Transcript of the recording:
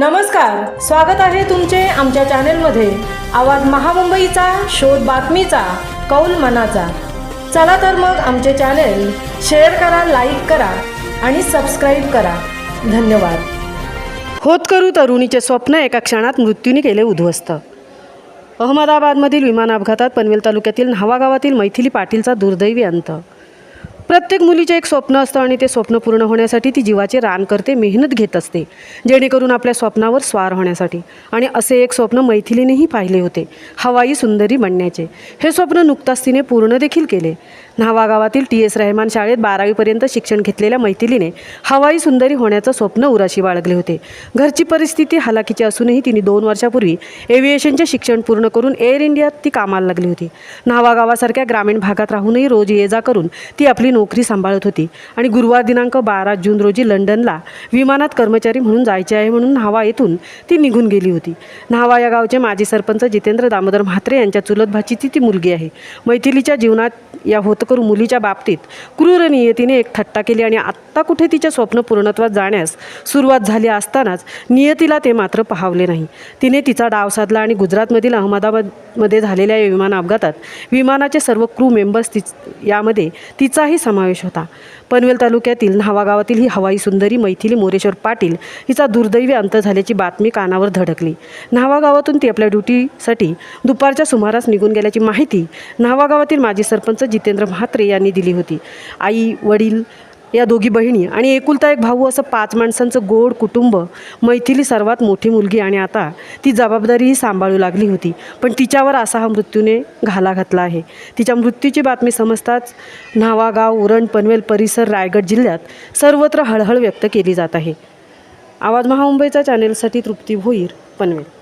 नमस्कार स्वागत आहे तुमचे आमच्या चॅनेलमध्ये. आवाज महामुंबईचा शोध बातमीचा कौल मनाचा. चला तर मग आमचे चॅनेल शेअर करा लाईक करा आणि सबस्क्राईब करा. धन्यवाद. होतकरू तरुणीचे स्वप्न एका क्षणात मृत्यूने केले उद्ध्वस्त. अहमदाबादमधील विमान अपघातात पनवेल तालुक्यातील न्हावा गावातील मैथिली पाटीलचा दुर्दैवी अंत. प्रत्येक मुलीचे एक स्वप्न असतं आणि ते स्वप्न पूर्ण होण्यासाठी ती जीवाचे रान करते मेहनत घेत असते जेणेकरून आपल्या स्वप्नावर स्वार होण्यासाठी. आणि असे एक स्वप्न मैथिलीनेही पाहिले होते हवाई सुंदरी बनण्याचे. हे स्वप्न नुकताच तिने पूर्ण देखील केले. न्हावा गावातील टी एस रहमान शाळेत बारावीपर्यंत शिक्षण घेतलेल्या मैथिलीने हवाई सुंदरी होण्याचं स्वप्न उराशी बाळगले होते. घरची परिस्थिती हालाकीची असूनही तिने दोन वर्षापूर्वी एव्हिएशनचे शिक्षण पूर्ण करून एअर इंडियात ती कामाला लागली होती. न्हावा गावासारख्या ग्रामीण भागात राहूनही रोज ये जा करून ती आपली नोकरी सांभाळत होती आणि गुरुवार दिनांक बारा जून रोजी लंडनला विमानात कर्मचारी म्हणून जायचे आहे म्हणून न्हावा येथून ती निघून गेली होती. न्हावा या गावचे माजी सरपंच जितेंद्र दामोदर म्हात्रे यांच्या चुलत भाचीची ती मुलगी आहे. मैथिलीच्या जीवनात या होत होतकरू मुलीच्या बाबतीत. क्रूर नियतीने एक थट्टा केली आणि आत्ता कुठे तिचे स्वप्न पूर्णत्वात जाण्यास सुरुवात झाली असतानाच नियतीला ते मात्र पाहावले नाही. तिने तिचा डाव साधला आणि गुजरातमधील अहमदाबादमध्ये झालेल्या या विमान अपघातात विमानाचे सर्व क्रू मेंबर्स तिच यामध्ये तिचाही समावेश होता. पनवेल तालुक्यातील न्हावा गावातील ही हवाई सुंदरी मैथिली मोरेश्वर पाटील हिचा दुर्दैवी अंत झाल्याची बातमी कानावर धडकली. न्हावा गावातून ती आपल्या ड्युटीसाठी दुपारच्या सुमारास निघून गेल्याची माहिती न्हावा गावातील माजी सरपंच जितेंद्र म्हात्रे यांनी दिली होती. आई वडील या दोघी बहिणी आणि एकुलता एक भाऊ असं पाच माणसांचं गोड कुटुंब मैथिली सर्वात मोठी मुलगी आणि आता ती जबाबदारीही सांभाळू लागली होती. पण तिच्यावर असा हा मृत्यूने घाला घातला आहे. तिच्या मृत्यूची बातमी समजताच न्हावागाव उरण पनवेल परिसर रायगड जिल्ह्यात सर्वत्र हळहळ व्यक्त केली जात आहे. आवाज महामुंबईचा चॅनेलसाठी तृप्ती भोईर पनवेल.